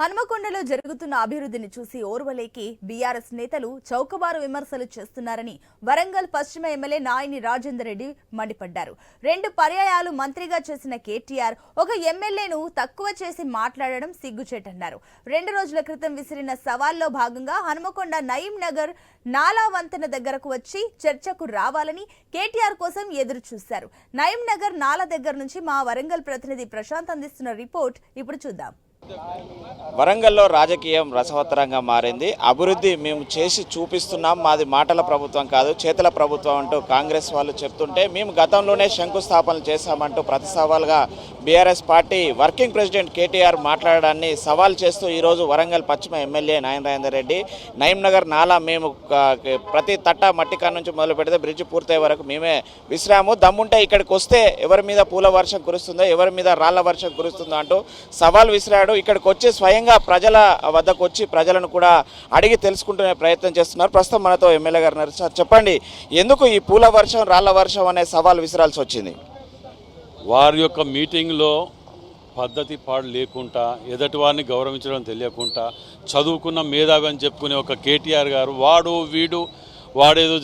హనుమకొండలో జరుగుతున్న అభివృద్ధిని చూసి ఓర్వలేకి బీఆర్ఎస్ నేతలు చౌకబారు విమర్శలు చేస్తున్నారని వరంగల్ పశ్చిమ ఎమ్మెల్యే నాయని రాజేందర్ రెడ్డి మండిపడ్డారు. రెండు పర్యాయాలు మంత్రిగా చేసిన కేటీఆర్ ఒక ఎమ్మెల్యేను తక్కువ చేసి మాట్లాడడం సిగ్గుచేటన్నారు. రెండు రోజుల క్రితం విసిరిన సవాల్లో భాగంగా హనుమకొండ నయీం నగర్ నాలా వంతెన దగ్గరకు వచ్చి చర్చకు రావాలని కేటీఆర్ కోసం ఎదురు చూశారు. నయీం నగర్ నాలా దగ్గర నుంచి మా వరంగల్ ప్రతినిధి ప్రశాంత్ అందిస్తున్న రిపోర్ట్ ఇప్పుడు చూద్దాం. వరంగల్లో రాజకీయం రసవత్తరంగా మారింది. అభివృద్ధి మేము చేసి చూపిస్తున్నాం. మాది మాటల ప్రభుత్వం కాదు చేతుల ప్రభుత్వం అంటూ కాంగ్రెస్ వాళ్ళు చెప్తుంటే మేము గతంలోనే శంకుస్థాపనలు చేశామంటూ ప్రతి సవాల్గా BRS party working president KTR మాట్లాడడాన్ని సవాల్ చేస్తూ ఈరోజు వరంగల్ పశ్చిమ ఎమ్మెల్యే నాయన రెడ్డి నగర్ నాలా మేము ప్రతి తట్ట మట్టికా నుంచి మొదలు పెడితే బ్రిడ్జ్ పూర్తయ్యే వరకు మేమే విశ్రాము. దమ్ముంటే ఇక్కడికి వస్తే ఎవరి మీద పూల వర్షం కురుస్తుందో ఎవరి మీద రాళ్ళ వర్షం కురుస్తుందో అంటూ సవాల్ విసిరాడు ఇక్కడికి వచ్చి స్వయంగా ప్రజల వద్దకు వచ్చి ప్రజలను కూడా అడిగి తెలుసుకుంటునే ప్రయత్నం చేస్తున్నారు. ప్రస్తుతం మనతో ఎమ్మెల్యే గారు ఉన్నారు. సార్ చెప్పండి ఎందుకు ఈ పూల వర్షం రాళ్ళ వర్షం అనే సవాల్ విసిరాల్సి వచ్చింది? వారి యొక్క మీటింగ్లో పద్ధతి పాడు లేకుండా ఎదటి వారిని గౌరవించడం తెలియకుండా చదువుకున్న మేధావి అని చెప్పుకునే ఒక కేటీఆర్ గారు వాడు వీడు వాడేదో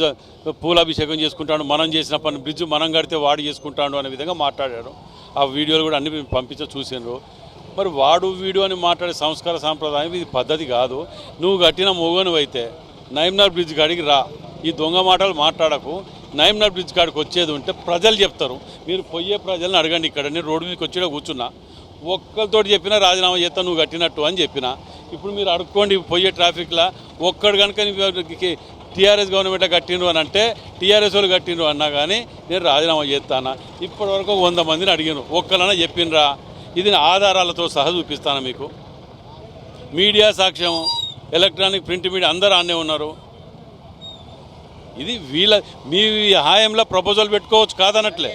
పూలాభిషేకం చేసుకుంటాడు మనం చేసిన పని బ్రిడ్జ్ మనం కడితే వాడు చేసుకుంటాడు అనే విధంగా మాట్లాడారు. ఆ వీడియోలు కూడా అన్ని పంపించ చూసినారు. మరి వాడు వీడు అని మాట్లాడే సంస్కార సాంప్రదాయం ఇది పద్ధతి కాదు. నువ్వు కట్టిన మొగను అయితే నైమ్నార్ బ్రిడ్జ్ కాడికి రా. ఈ దొంగ మాటలు మాట్లాడకు. నైమ్నార్ బ్రిడ్జ్ కాడికి వచ్చేది ఉంటే ప్రజలు చెప్తారు. మీరు పోయే ప్రజలను అడగండి ఇక్కడ. నేను రోడ్డు మీదకి వచ్చి కూర్చున్నా. ఒక్కరితోటి చెప్పినా రాజీనామా చేస్తా నువ్వు కట్టినట్టు అని చెప్పిన. ఇప్పుడు మీరు అడుక్కోండి పోయే ట్రాఫిక్లో. ఒక్కడు కనుక టీఆర్ఎస్ గవర్నమెంట్ కట్టిండ్రు అని అంటే టీఆర్ఎస్ వాళ్ళు కట్టిండ్రు అన్నా కానీ నేను రాజీనామా చేస్తానా. ఇప్పటివరకు వంద మందిని అడిగాను ఒక్కలన్నా చెప్పినరా. ఇది ఆధారాలతో సహా చూపిస్తాను మీకు. మీడియా సాక్ష్యం ఎలక్ట్రానిక్ ప్రింట్ మీడియా అందరూ ఆనే ఉన్నారు. ఇది వీళ్ళ మీ హాయంలో ప్రపోజల్ పెట్టుకోవచ్చు కాదనట్లే.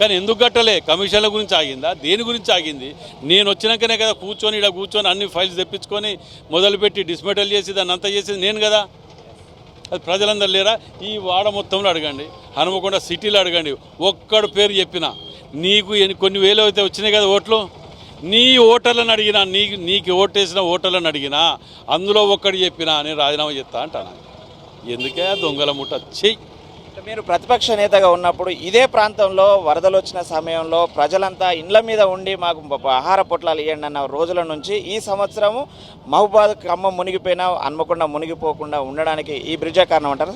కానీ ఎందుకు కట్టలే? కమిషన్ల గురించి ఆగిందా? దేని గురించి ఆగింది? నేను వచ్చినాకనే కదా కూర్చొని ఇలా కూర్చొని అన్ని ఫైల్స్ తెప్పించుకొని మొదలుపెట్టి డిస్మెటల్ చేసి దాన్ని అంతా చేసేది నేను కదా. అది ప్రజలందరూ లేరా? ఈ వాడ మొత్తంలో అడగండి. హనుమకొండ సిటీలో అడగండి. ఒక్కడు పేరు చెప్పిన. నీకు ఎన్ని కొన్ని వేలు అయితే వచ్చినాయి కదా ఓట్లు? నీ ఓటర్లను అడిగినా నీకు నీకు ఓటేసిన ఓటర్లను అడిగినా అందులో ఒక్కడు చెప్పినా నేను రాజీనామా చేస్తా అంటాను? ఎందుకే దొంగల ముఠ? చెయ్యి మీరు ప్రతిపక్ష నేతగా ఉన్నప్పుడు ఇదే ప్రాంతంలో వరదలు వచ్చిన సమయంలో ప్రజలంతా ఇండ్ల మీద ఉండి మాకు ఆహార పొట్లాలు ఇవ్వండి అన్న రోజుల నుంచి ఈ సంవత్సరము మహబూబాద్ ఖమ్మం మునిగిపోయినా హన్మకొండ మునిగిపోకుండా ఉండడానికి ఈ బ్రిడ్జే కారణం అంటారు?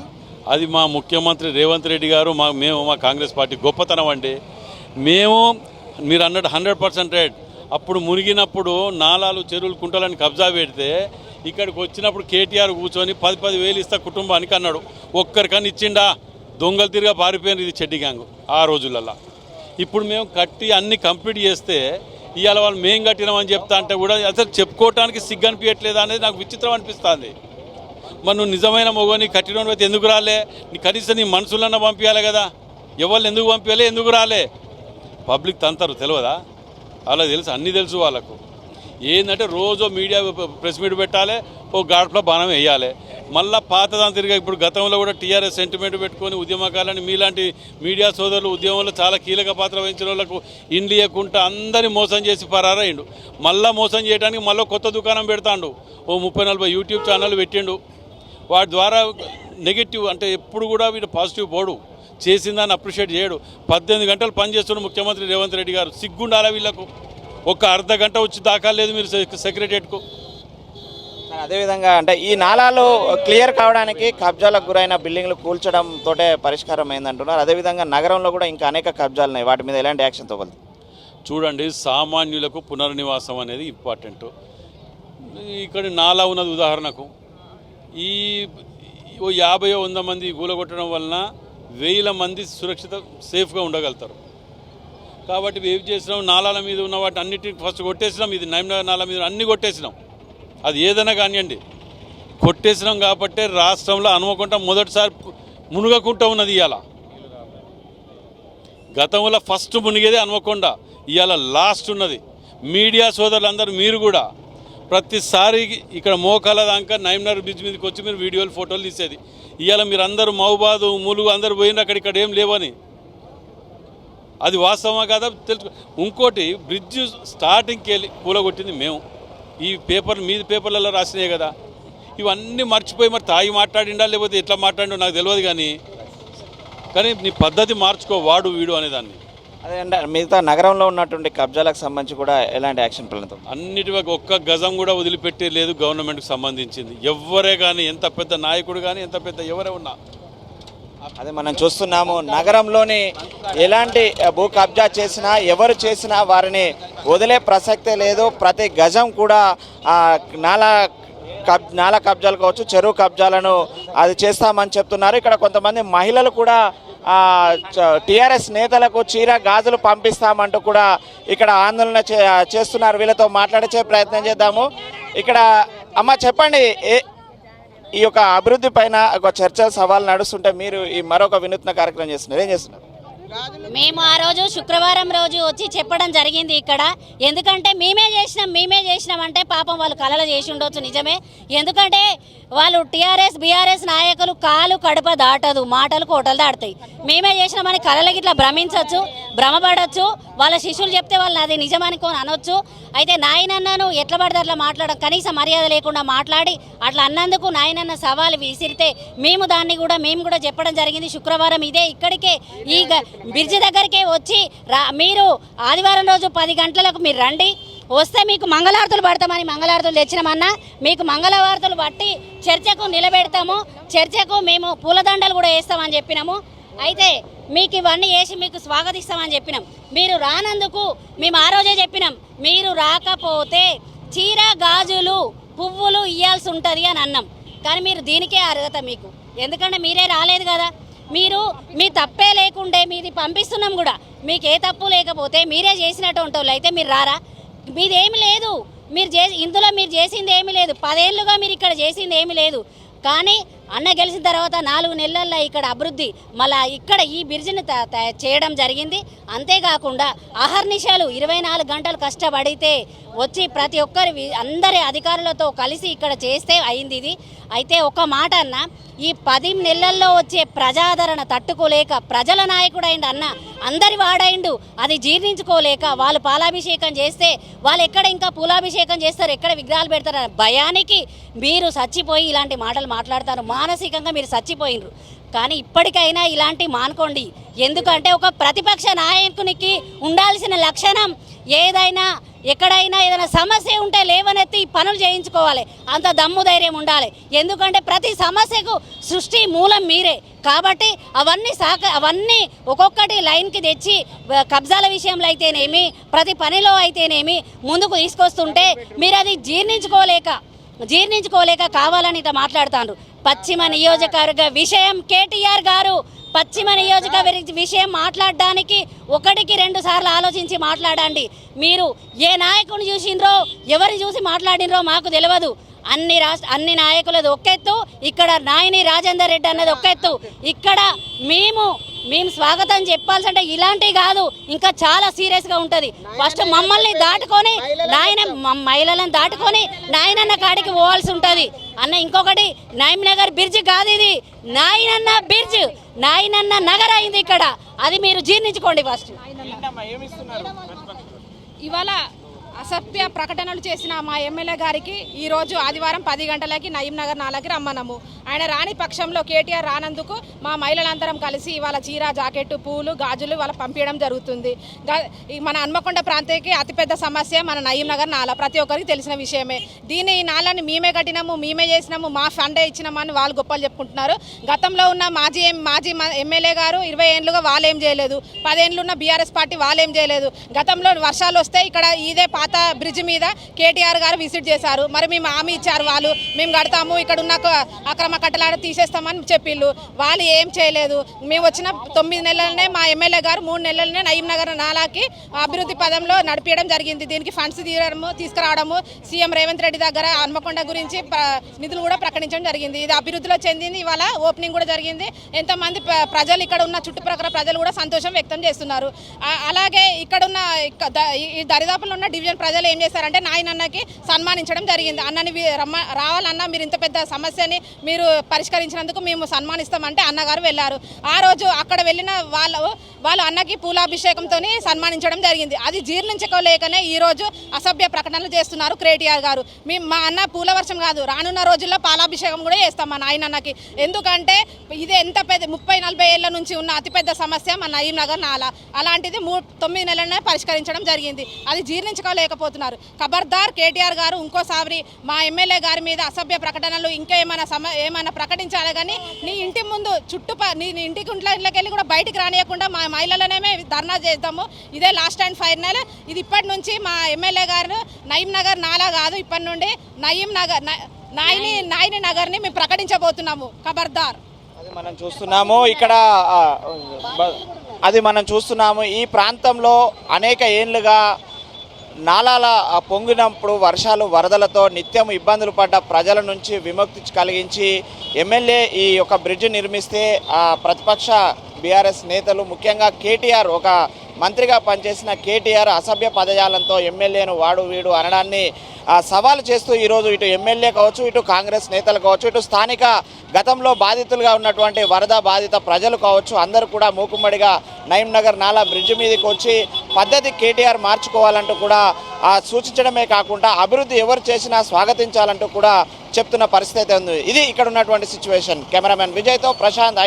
అది మా ముఖ్యమంత్రి రేవంత్ రెడ్డి గారు మా మేము మా కాంగ్రెస్ పార్టీ గొప్పతనం అండి. మేము మీరు అన్నట్టు హండ్రెడ్ పర్సెంట్ రేట్ అప్పుడు మునిగినప్పుడు నాలాలు చెరువులు కుంటలని కబ్జా పెడితే ఇక్కడికి వచ్చినప్పుడు కేటీఆర్ కూర్చొని పది పది వేలు ఇస్తా కుటుంబానికి అన్నాడు. ఒక్కరికన్నా ఇచ్చిండా? దొంగలు తిరిగా పారిపోయిన ఇది చెడ్డి గ్యాంగ్ ఆ రోజులల్లో. ఇప్పుడు మేము కట్టి అన్ని కంప్లీట్ చేస్తే ఇవాళ వాళ్ళు మేం కట్టినామని చెప్తా అంటే కూడా అసలు చెప్పుకోవటానికి సిగ్గు అనిపించట్లేదు అనేది నాకు విచిత్రం అనిపిస్తుంది. మరి నువ్వు నిజమైన మొగని కట్టిన అయితే ఎందుకు రాలే? నీ కనీసం నీ మనుషులన్నా పంపించాలి కదా. ఎవరు ఎందుకు పంపించాలి ఎందుకు రాలే? పబ్లిక్ తంతారు తెలియదా అలా తెలుసు అన్నీ తెలుసు వాళ్ళకు. ఏంటంటే రోజు మీడియా ప్రెస్ మీట్ పెట్టాలి ఓ గాడ్లో బాణం వేయాలి. మళ్ళీ పాతదాని తిరిగి ఇప్పుడు గతంలో కూడా టీఆర్ఎస్ సెంటిమెంట్ పెట్టుకొని ఉద్యమకాలని మీలాంటి మీడియా సోదరులు ఉద్యమంలో చాలా కీలక పాత్ర వహించిన వాళ్ళకు ఇండియకుంటా అందరినీ మోసం చేసి పరారయ్యిండు మళ్ళీ మోసం చేయడానికి మళ్ళీ కొత్త దుకాణం పెడతాండు. ఓ ముప్పై నలభై యూట్యూబ్ ఛానల్ పెట్టిండు. వాటి ద్వారా నెగిటివ్ అంటే ఎప్పుడు కూడా వీడు పాజిటివ్ పోడు. చేసిందని అప్రిషియేట్ చేయడు. పద్దెనిమిది గంటలు పనిచేస్తున్న ముఖ్యమంత్రి రేవంత్ రెడ్డి గారు. సిగ్గుండాలా వీళ్ళకు? ఒక అర్ధ గంట వచ్చి దాకాలేదు మీరు సెక్రటరియట్కు అదేవిధంగా అంటే ఈ నాలాలు క్లియర్ కావడానికి కబ్జాలకు గురైన బిల్డింగ్లు కూల్చడం తోటే పరిష్కారం అయిందంటున్నారు. అదేవిధంగా నగరంలో కూడా ఇంకా అనేక కబ్జాలు ఉన్నాయి. వాటి మీద ఎలాంటి యాక్షన్ తోగలదు చూడండి సామాన్యులకు పునర్నివాసం అనేది ఇంపార్టెంట్. ఇక్కడ నాలా ఉన్నది ఉదాహరణకు. ఈ ఓ యాభై వంద మంది కూలగొట్టడం వలన వేల మంది సురక్షిత సేఫ్గా ఉండగలుగుతారు. కాబట్టి ఏం చేసినాం? నాలాల మీద ఉన్న వాటి అన్నిటిని ఫస్ట్ కొట్టేసినాం. ఇది నైమ్నగర్ నాలా మీద అన్ని కొట్టేసినాం. అది ఏదైనా కానివ్వండి. కొట్టేసినాం కాబట్టి రాష్ట్రంలో అనుకోకుండా మొదటిసారి మునుగకుండా ఉన్నది ఇవాళ గతంలో ఫస్ట్ మునిగేదే అనుకోకుండా ఇవాళ లాస్ట్ ఉన్నది. మీడియా సోదరులందరూ మీరు కూడా ప్రతిసారి ఇక్కడ మోకాల దాకా నైమ్నర్ బ్రిడ్జ్ మీదకి వచ్చి మీరు వీడియోలు ఫోటోలు తీసేది. ఇవాళ మీరు అందరూ మహబాదు ములుగు అందరు పోయిన అక్కడ ఇక్కడ ఏం లేవని. అది వాస్తవమా కదా? తెలుసు. ఇంకోటి బ్రిడ్జ్ స్టార్టింగ్కి వెళ్ళి కూలగొట్టింది మేము. ఈ పేపర్ మీ పేపర్లలో రాసినాయి కదా. ఇవన్నీ మర్చిపోయి మరి తాగి మాట్లాడిండా లేకపోతే ఎట్లా మాట్లాడిండో నాకు తెలియదు కానీ కానీ నీ పద్ధతి మార్చుకో వాడు వీడు అనేదాన్ని. అదే అంటే మిగతా నగరంలో ఉన్నటువంటి కబ్జాలకు సంబంధించి కూడా ఎలాంటి యాక్షన్ ప్లాన్తో అన్నిటి ఒక్క గజం కూడా వదిలిపెట్టే లేదు గవర్నమెంట్కి సంబంధించింది. ఎవరే కానీ ఎంత పెద్ద నాయకుడు కానీ ఎంత పెద్ద ఎవరే ఉన్నా. అదే మనం చూస్తున్నాము నగరంలోని ఎలాంటి భూ కబ్జా చేసినా ఎవరు చేసినా వారిని వదిలే ప్రసక్తే లేదు. ప్రతి గజం కూడా ఆ, నాలా కబ్ నాలా కబ్జాలు కావచ్చు చెరువు కబ్జాలను అది చేస్తామని చెప్తున్నారు. ఇక్కడ కొంతమంది మహిళలు కూడా టిఆర్ఎస్ నేతలకు చీర గాజులు పంపిస్తామంటూ కూడా ఇక్కడ ఆందోళన చే చేస్తున్నారు. వీళ్ళతో మాట్లాడించే ప్రయత్నం చేద్దాము. ఇక్కడ అమ్మ చెప్పండి ఏ ఈ యొక్క అభివృద్ధి పైన ఒక చర్చ సవాల్ నడుస్తుంటే మీరు ఈ మరొక వినూత్న కార్యక్రమం చేస్తున్నారు. ఏం చేస్తున్నారు? మేము ఆ రోజు శుక్రవారం రోజు వచ్చి చెప్పడం జరిగింది ఇక్కడ. ఎందుకంటే మేమే చేసినాం మేమే చేసినాం అంటే పాపం వాళ్ళు కలలు చేసి ఉండొచ్చు నిజమే. ఎందుకంటే వాళ్ళు టీఆర్ఎస్ బీఆర్ఎస్ నాయకులు కాలు కడప దాటదు మాటలు కోటలు దాటుతాయి. మేమే చేసినామని కళలకి ఇట్లా భ్రమించవచ్చు భ్రమపడవచ్చు వాళ్ళ శిష్యులు చెప్తే వాళ్ళని అది నిజమనుకోని అనొచ్చు. అయితే నాయనన్నను ఎట్లా పడితే అట్లా మాట్లాడడం కనీస మర్యాద లేకుండా మాట్లాడి అట్లా అన్నందుకు నాయనన్న సవాలు విసిరితే మేము దాన్ని కూడా మేము కూడా చెప్పడం జరిగింది శుక్రవారం ఇదే. ఇక్కడికే ఈ గ- బ్రిడ్జి దగ్గరికే వచ్చి రా మీరు ఆదివారం రోజు పది గంటలకు మీరు రండి. వస్తే మీకు మంగళారతులు పడతామని మంగళారతులు తెచ్చినామన్నా మీకు మంగళవార్తలు పట్టి చర్చకు నిలబెడతాము. చర్చకు మేము పూలదండలు కూడా వేస్తామని చెప్పినాము. అయితే మీకు ఇవన్నీ వేసి మీకు స్వాగతిస్తామని చెప్పినాం. మీరు రానందుకు మేము ఆ రోజే చెప్పినాం. మీరు రాకపోతే చీర గాజులు పువ్వులు ఇయ్యాల్సి ఉంటుంది అని అన్నాం. కానీ మీరు దీనికే అర్హత మీకు. ఎందుకంటే మీరే రాలేదు కదా. మీరు మీ తప్పే లేకుండే మీది పంపిస్తున్నాం కూడా. మీకు ఏ తప్పు లేకపోతే మీరే చేసినటువంటి వాళ్ళు అయితే మీరు రారా? మీదేమి లేదు. మీరు చేసి ఇందులో మీరు చేసింది ఏమీ లేదు. పదేళ్ళుగా మీరు ఇక్కడ చేసింది ఏమీ లేదు. కానీ అన్న గెలిచిన తర్వాత నాలుగు నెలల్లో ఇక్కడ అభివృద్ధి మళ్ళా ఇక్కడ ఈ బ్రిడ్జిని త- చేయడం జరిగింది. అంతేకాకుండా అహర్నిశాలు ఇరవై నాలుగు గంటలు కష్టపడితే వచ్చి ప్రతి ఒక్కరి అందరి అధికారులతో కలిసి ఇక్కడ చేస్తే అయింది ఇది. అయితే ఒక మాట అన్న ఈ పది నెలల్లో వచ్చే ప్రజాదరణ తట్టుకోలేక ప్రజల నాయకుడైండు అన్న అందరి వాడైండు అది జీర్ణించుకోలేక వాళ్ళు పాలాభిషేకం చేస్తే వాళ్ళు ఎక్కడ ఇంకా పూలాభిషేకం చేస్తారు ఎక్కడ విగ్రహాలు పెడతారు భయానికి మీరు చచ్చిపోయి ఇలాంటి మాటలు మాట్లాడతారు. మానసికంగా మీరు చచ్చిపోయినరు. కానీ ఇప్పటికైనా ఇలాంటి మానుకోండి. ఎందుకంటే ఒక ప్రతిపక్ష నాయకునికి ఉండాల్సిన లక్షణం ఏదైనా ఎక్కడైనా ఏదైనా సమస్య ఉంటే లేవనెత్తి పనులు చేయించుకోవాలి. అంత దమ్ము ధైర్యం ఉండాలి. ఎందుకంటే ప్రతి సమస్యకు సృష్టి మూలం మీరే. కాబట్టి అవన్నీ సాక అవన్నీ ఒక్కొక్కటి లైన్కి తెచ్చి కబ్జాల విషయంలో అయితేనేమి ప్రతి పనిలో అయితేనేమి ముందుకు తీసుకొస్తుంటే మీరు అది జీర్ణించుకోలేక జీర్ణించుకోలేక కావాలని ఇట్లా మాట్లాడుతాను పశ్చిమ నియోజకవర్గ విషయం కేటీఆర్ గారు పశ్చిమ నియోజకవర్గ విషయం మాట్లాడడానికి ఒకటికి రెండు సార్లు ఆలోచించి మాట్లాడండి. మీరు ఏ నాయకుని చూసిండ్రో ఎవరిని చూసి మాట్లాడినరో మాకు తెలియదు అన్ని రాష్ట్ర అన్ని నాయకులది ఒకెత్తు ఇక్కడ నాయని రాజేందర్ రెడ్డి అన్నది ఒకెత్తు. ఇక్కడ మేము మేము స్వాగతం చెప్పాల్సి అంటే ఇలాంటివి కాదు ఇంకా చాలా సీరియస్గా ఉంటుంది. ఫస్ట్ మమ్మల్ని దాటుకొని నాయన మహిళలను దాటుకొని నాయనన్న కాడికి పోవాల్సి ఉంటుంది. అన్న ఇంకొకటి నాయమ్ నగర్ బ్రిడ్జ్ కాదు ఇది. నాయనన్న బ్రిడ్జ్ నాయనన్న నగర్ అయింది ఇక్కడ. అది మీరు జీర్ణించుకోండి ఫస్ట్ ఇవాళ అసభ్య ప్రకటనలు చేసిన మా ఎమ్మెల్యే గారికి ఈరోజు ఆదివారం పది గంటలకి నయీం నగర్ నాలకి రమ్మనము. ఆయన రాని పక్షంలో కేటీఆర్ రానందుకు మా మహిళలందరం కలిసి ఇవాళ చీర జాకెట్ పూలు గాజులు వాళ్ళ పంపించడం జరుగుతుంది. మన హన్మకొండ ప్రాంతానికి అతిపెద్ద సమస్య మన నయీం నగర్ నాల. ప్రతి ఒక్కరికి తెలిసిన విషయమే. దీన్ని ఈ నాలని మేమే కట్టినాము మేమే చేసినాము మా ఫండే ఇచ్చినామని వాళ్ళు గొప్పలు చెప్పుకుంటున్నారు. గతంలో ఉన్న మాజీ మాజీ ఎమ్మెల్యే గారు ఇరవై ఏళ్ళుగా వాళ్ళు ఏం చేయలేదు. పదేళ్ళు ఉన్న బీఆర్ఎస్ పార్టీ వాళ్ళు ఏం చేయలేదు. గతంలో వర్షాలు వస్తే ఇక్కడ ఇదే పాత బ్రిడ్జ్ మీద కేటీఆర్ గారు విజిట్ చేశారు. మరి మేము హామీ ఇచ్చారు వాళ్ళు. మేము కడతాము ఇక్కడ ఉన్న అక్రమ కట్టలాడ తీసేస్తామని చెప్పిళ్ళు. వాళ్ళు ఏం చేయలేదు. మేము వచ్చిన తొమ్మిది నెలలనే మా ఎమ్మెల్యే గారు మూడు నెలలనే నయీం నగర్ నాలాకి అభివృద్ధి పదంలో నడిపించడం జరిగింది. దీనికి ఫండ్స్ తీయడము తీసుకురావడము సీఎం రేవంత్ రెడ్డి దగ్గర హన్మకొండ గురించి నిధులు కూడా ప్రకటించడం జరిగింది. ఇది అభివృద్ధిలో చెందింది. ఇవాళ ఓపెనింగ్ కూడా జరిగింది. ఎంతమంది ప్రజలు ఇక్కడ ఉన్న చుట్టుప్రక్కల ప్రజలు కూడా సంతోషం వ్యక్తం చేస్తున్నారు. అలాగే ఇక్కడ ఉన్న ఈ దరిదాపుల్లో ఉన్న డివిజన్ డివిజన్ ప్రజలు ఏం చేశారంటే నాయనన్నకి సన్మానించడం జరిగింది. అన్నని రమ్మ రావాలన్నా మీరు ఇంత పెద్ద సమస్యని మీరు పరిష్కరించినందుకు మేము సన్మానిస్తామంటే అన్నగారు వెళ్ళారు. ఆ రోజు అక్కడ వెళ్ళిన వాళ్ళు వాళ్ళు అన్నకి పూలాభిషేకంతో సన్మానించడం జరిగింది. అది జీర్ణించుకోలేకనే ఈ రోజు అసభ్య ప్రకటనలు చేస్తున్నారు కేటీఆర్ గారు. మేము మా అన్న పూల వర్షం కాదు రానున్న రోజుల్లో పాలాభిషేకం కూడా చేస్తాం మా నాయనన్నకి. ఎందుకంటే ఇది ఎంత పెద్ద ముప్పై నలభై ఏళ్ళ నుంచి ఉన్న అతిపెద్ద సమస్య మా నయీంనగర్ నాలా. అలాంటిది మూ తొమ్మిది నెలలనే పరిష్కరించడం జరిగింది. అది జీర్ణించుకోలేకపోతున్నారు ఖబర్దార్ కేటీఆర్ గారు ఇంకోసారి మా ఎమ్మెల్యే గారి మీద అసభ్య ప్రకటనలు ఇంకా ఏమైనా సమ ఏమైనా ప్రకటించాలి కానీ నీ ఇంటి ముందు చుట్టుప నీ ఇంటికి ఇంటి ఇంట్లోకెళ్ళి వెళ్ళి కూడా బయటికి రానియకుండా మా మహిళలనేమే ధర్నా చేద్దాము. ఇదే లాస్ట్ అండ్ ఫైనల్. ఇది ఇప్పటి నుంచి మా ఎమ్మెల్యే గారు నయీం నగర్ నాలా కాదు ఇప్పటి నుండి. నయీం నగర్ నాయని నాయని నగర్ని మేము ప్రకటించబోతున్నాము. ఖబర్దార్. అది మనం చూస్తున్నాము. ఇక్కడ అది మనం చూస్తున్నాము. ఈ ప్రాంతంలో అనేక ఏళ్ళుగా నాలాల పొంగినప్పుడు వర్షాలు వరదలతో నిత్యం ఇబ్బందులు పడ్డ ప్రజల నుంచి విముక్తి కలిగించి ఎమ్మెల్యే ఈ యొక్క బ్రిడ్జ్ నిర్మిస్తే ప్రతిపక్ష బీఆర్ఎస్ నేతలు ముఖ్యంగా కేటీఆర్ ఒక మంత్రిగా పనిచేసిన కేటీఆర్ అసభ్య పదజాలంతో ఎమ్మెల్యేను వాడు వీడు అనడాన్ని సవాలు చేస్తూ ఈరోజు ఇటు ఎమ్మెల్యే కావచ్చు ఇటు కాంగ్రెస్ నేతలు కావచ్చు ఇటు స్థానిక గతంలో బాధితులుగా ఉన్నటువంటి వరద బాధిత ప్రజలు కావచ్చు అందరూ కూడా మూకుమ్మడిగా నయీం నగర్ నాలా బ్రిడ్జ్ మీదకి వచ్చి పద్ధతి కేటీఆర్ మార్చుకోవాలంటూ కూడా సూచించడమే కాకుండా అభివృద్ధి ఎవరు చేసినా స్వాగతించాలంటూ కూడా చెప్తున్న పరిస్థితి ఉంది. ఇది ఇక్కడ ఉన్నటువంటి సిచ్యువేషన్ కెమెరామెన్ విజయ్తో ప్రశాంత్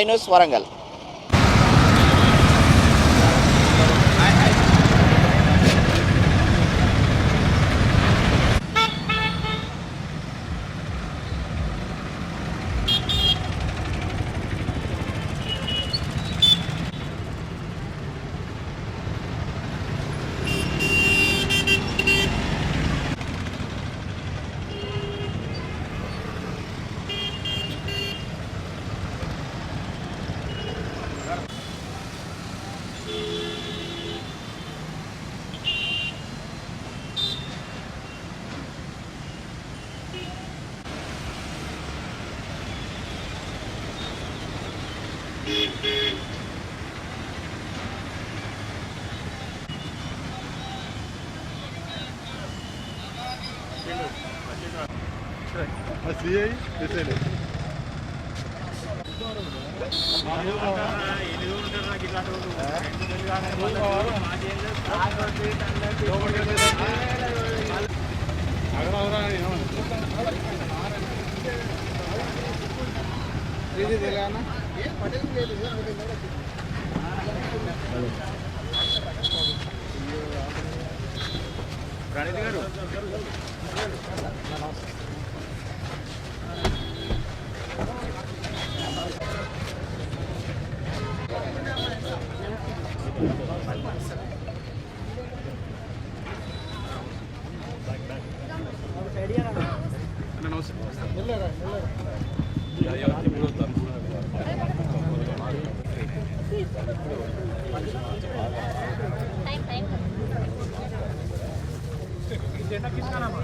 Asiye mesele. ఇది తెలంగాణ పటేల్ లేదు ప్రణీతి గారు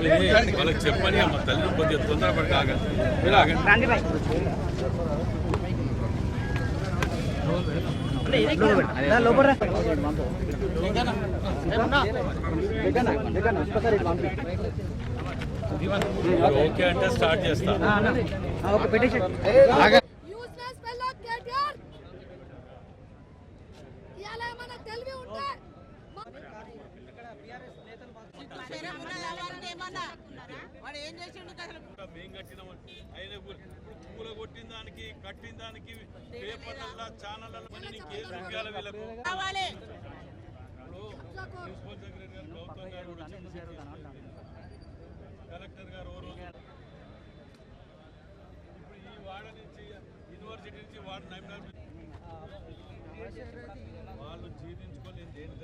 కొంచెం ఇది వాళ్ళకి చెప్పని అమ్మ తల్లి కొద్దిగా తొందరపడి కాగండి మీరు ఆగండి. మీరు ఓకే అంటే స్టార్ట్ చేస్తా. యూస్లెస్ ఫెలో మేము కట్టినాం ఆయన ఇప్పుడు పూల కొట్టిన దానికి కట్టిన దానికి పేపర్లలో ఛానళ్ళలో నీకేం చూపించాలి వీళ్ళకు ప్రిన్సిపల్ సెక్రటరీ గారు గౌతమ్ గారు కలెక్టర్ గారు ఓ రోజు ఇప్పుడు ఈ వాడ నుంచి యూనివర్సిటీ నుంచి వాడు నమ్మినారు వాళ్ళు జీవించుకొని దేని